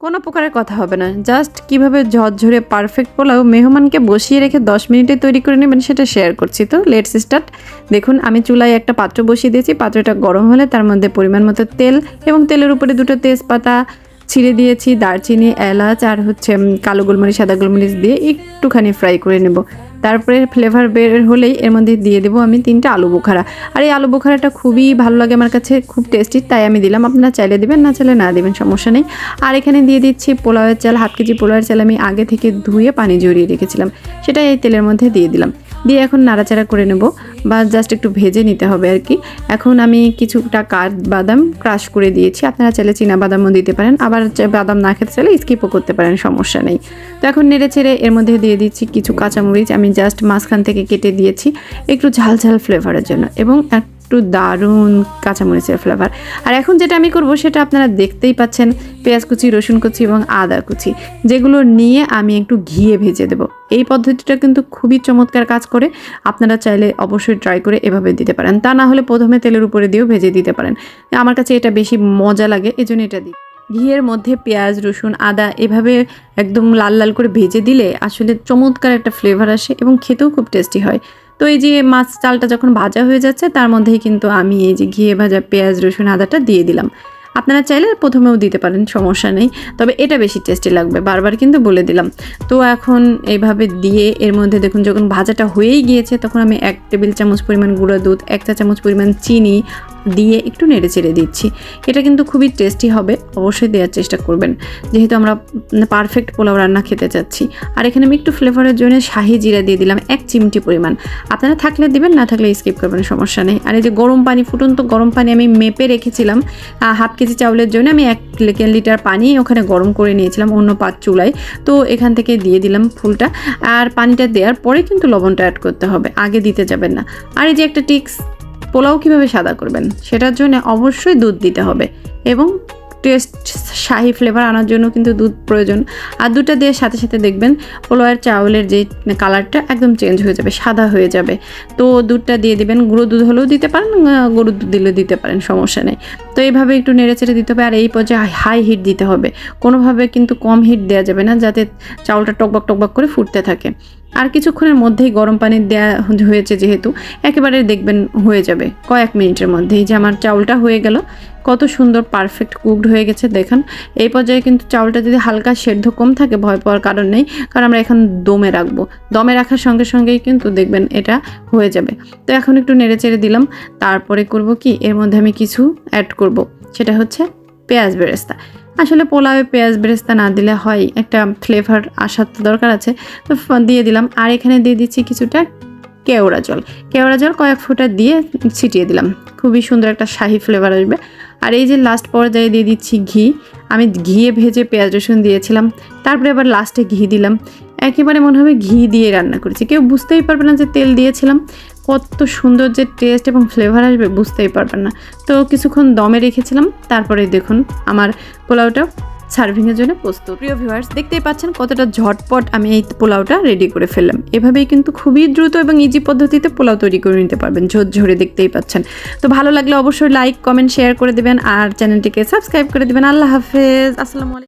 কোনো প্রকারের কথা হবে না। জাস্ট কীভাবে ঝরঝরে পারফেক্ট পোলাও মেহমানকে বসিয়ে রেখে দশ মিনিটে তৈরি করে নেবেন সেটা শেয়ার করছি। তো লেটস স্টার্ট দেখুন, আমি চুলায় একটা পাত্র বসিয়ে দিয়েছি। পাত্রটা গরম হলে তার মধ্যে পরিমাণ মতো তেল এবং তেলের উপরে দুটো তেজপাতা ছিঁড়ে দিয়েছি, দারচিনি, এলাচ আর হচ্ছে কালো গোলমরিচ, সাদা গোলমরিচ দিয়ে একটুখানি ফ্রাই করে নেব। তারপরে ফ্লেভার বের হলেই এর মধ্যে দিয়ে দেবো আমি তিনটা আলু বোখারা। আর এই আলু বোখারাটা খুবই ভালো লাগে, আমার কাছে খুব টেস্টি তাই আমি দিলাম। আপনারা চাইলে দেবেন, না চাইলে না দেবেন, সমস্যা নেই। আর এখানে দিয়ে দিচ্ছি পোলাওয়ের চাল, হাফ কেজি পোলাওয়ের চাল আমি আগে থেকে ধুয়ে পানি জড়িয়ে রেখেছিলাম। সেটাই এই তেলের মধ্যে দিয়ে দিলাম। দিয়ে এখন নাড়াচাড়া করে নেব বা জাস্ট একটু ভেজে নিতে হবে আর কি। এখন আমি কিছুটা কাঠ বাদাম ক্রাশ করে দিয়েছি। আপনারা চাইলে চীনা বাদামও দিতে পারেন, আবার বাদাম না খেতে চাইলে স্কিপও করতে পারেন, সমস্যা নেই। তো এখন নেড়ে ছেড়ে এর মধ্যে দিয়ে দিচ্ছি কিছু কাঁচামরিচ। আমি জাস্ট মাঝখান থেকে কেটে দিয়েছি একটু ঝাল ঝাল ফ্লেভারের জন্য এবং একটু দারুণ কাঁচামরিচের ফ্লেভার আর এখন যেটা আমি করব সেটা আপনারা দেখতেই পাচ্ছেন, পেঁয়াজ কুচি, রসুন কুচি এবং আদা কুচি। যেগুলো নিয়ে আমি একটু ঘিয়ে ভেজে দেব। এই পদ্ধতিটা কিন্তু খুবই চমৎকার কাজ করে। আপনারা চাইলে অবশ্যই ট্রাই করে এভাবে দিতে পারেন। তা না হলে প্রথমে তেলের উপরে দিয়েও ভেজে দিতে পারেন। আমার কাছে এটা বেশি মজা লাগে, এজন্য এটা দিই। ঘিয়ের মধ্যে পেঁয়াজ, রসুন, আদা এভাবে একদম লাল লাল করে ভেজে দিলে আসলে চমৎকার একটা ফ্লেভার আসে এবং খেতেও খুব টেস্টি হয়। তো এই যে মাছ চালটা যখন ভাজা হয়ে যাচ্ছে, তার মধ্যেই কিন্তু আমি এই যে ঘিয়ে ভাজা পেঁয়াজ, রসুন, আদাটা দিয়ে দিলাম। আপনারা চাইলে প্রথমেও দিতে পারেন, সমস্যা নেই। তবে এটা বেশি টেস্টি লাগবে, বারবার কিন্তু বলে দিলাম। তো এখন এইভাবে দিয়ে এর মধ্যে দেখুন, যখন ভাজাটা হয়েই গিয়েছে, তখন আমি এক টেবিল চামচ পরিমাণ গুঁড়ো দুধ, এক চা চামচ পরিমাণ চিনি দিয়ে একটু নেড়ে চেড়ে দিচ্ছি। এটা কিন্তু খুবই টেস্টি হবে, অবশ্যই দেওয়ার চেষ্টা করবেন। যেহেতু আমরা পারফেক্ট পোলাও রান্না খেতে চাচ্ছি। আর এখানে আমি একটু ফ্লেভারের জন্য শাহি জিরা দিয়ে দিলাম এক চিমটি পরিমাণ। আপনারা থাকলে দিবেন, না থাকলে স্কিপ করবেন, সমস্যা নেই। আর এই যে গরম পানি, ফুটন্ত গরম পানি আমি মেপে রেখেছিলাম হাফ কেজি চাউলের জন্য আমি এক লিটার পানি ওখানে গরম করে নিয়েছিলাম অন্য পাত চুলায়। তো এখান থেকে দিয়ে দিলাম ফুলটা। আর পানিটা দেওয়ার পরে কিন্তু লবণটা অ্যাড করতে হবে, আগে দিতে যাবেন না। আর এই যে একটা টিক্স পোলাও কীভাবে সাদা করবেন? সেটার জন্য অবশ্যই দুধ দিতে হবে এবং টেস্ট শাহি ফ্লেভার আনার জন্য কিন্তু দুধ প্রয়োজন। আর দুধটা দিয়ে সাথে সাথে দেখবেন পোলাওয়ের চাউলের যে কালারটা একদম চেঞ্জ হয়ে যাবে, সাদা হয়ে যাবে। তো দুধটা দিয়ে দিবেন, গুঁড়ো দুধ হলেও দিতে পারেন গরুর দুধ দিলেও দিতে পারেন, সমস্যা নেই। তো এইভাবে একটু নেড়ে চেড়ে দিতে হবে আর এই পর্যায়ে হাই হিট দিতে হবে। কোনোভাবে কিন্তু কম হিট দেওয়া যাবে না, যাতে চাউলটা টকবক টকবক করে ফুটতে থাকে। আর কিছুক্ষণের মধ্যেই গরম পানি দেওয়া হয়েছে যেহেতু, একেবারে দেখবেন হয়ে যাবে। কয়েক মিনিটের মধ্যেই যে আমার চাউলটা হয়ে গেল, কত সুন্দর পারফেক্ট কুকড হয়ে গেছে, দেখেন। এই পর্যায়ে কিন্তু চাউলটা যদি হালকা সেদ্ধ কম থাকে, ভয় পাওয়ার কারণ নেই, কারণ আমরা এখন দমে রাখব। দমে রাখার সঙ্গে সঙ্গেই কিন্তু দেখবেন এটা হয়ে যাবে। তো এখন একটু নেড়ে চেড়ে দিলাম, তারপরে করব কি? এর মধ্যে আমি কিছু অ্যাড করব। সেটা হচ্ছে পেঁয়াজ বেরেস্তা। আসলে পোলাওয়ে পেঁয়াজ বেরেস্তা না দিলে হয়, একটা ফ্লেভার আসার তো দরকার আছে। তো দিয়ে দিলাম। আর এখানে দিয়ে দিচ্ছি কিছুটা কেওড়া জল। কেওড়া জল কয়েক ফুটা দিয়ে ছিটিয়ে দিলাম। খুবই সুন্দর একটা শাহি ফ্লেভার আসবে। আর এই যে লাস্ট পর্যায়ে দিয়ে দিচ্ছি ঘি। আমি ঘিয়ে ভেজে পেঁয়াজ রসুন দিয়েছিলাম। তারপরে আবার লাস্টে ঘি দিলাম। একেবারে মনে হবে ঘি দিয়ে রান্না করেছি। কেউ বুঝতেই পারবে না যে তেল দিয়েছিলাম। কত সুন্দর যে টেস্ট এবং ফ্লেভার আসবে বুঝতেই পারবেন না। তো কিছুক্ষণ দমে রেখেছিলাম। তারপরে দেখুন আমার পোলাওটা সার্ভিংয়ের জন্য প্রস্তুত। প্রিয় ভিউয়ার্স দেখতেই পাচ্ছেন কতটা ঝটপট আমি এই পোলাওটা রেডি করে ফেললাম। এভাবেই কিন্তু খুবই দ্রুত এবং ইজি পদ্ধতিতে পোলাও তৈরি করে নিতে পারবেন। ঝোর ঝরে দেখতেই পাচ্ছেন। তো ভালো লাগলে অবশ্যই লাইক কমেন্ট শেয়ার করে দেবেন। আর চ্যানেলটিকে সাবস্ক্রাইব করে দেবেন। আল্লাহ হাফেজ। আসসালামু আলাইকুম।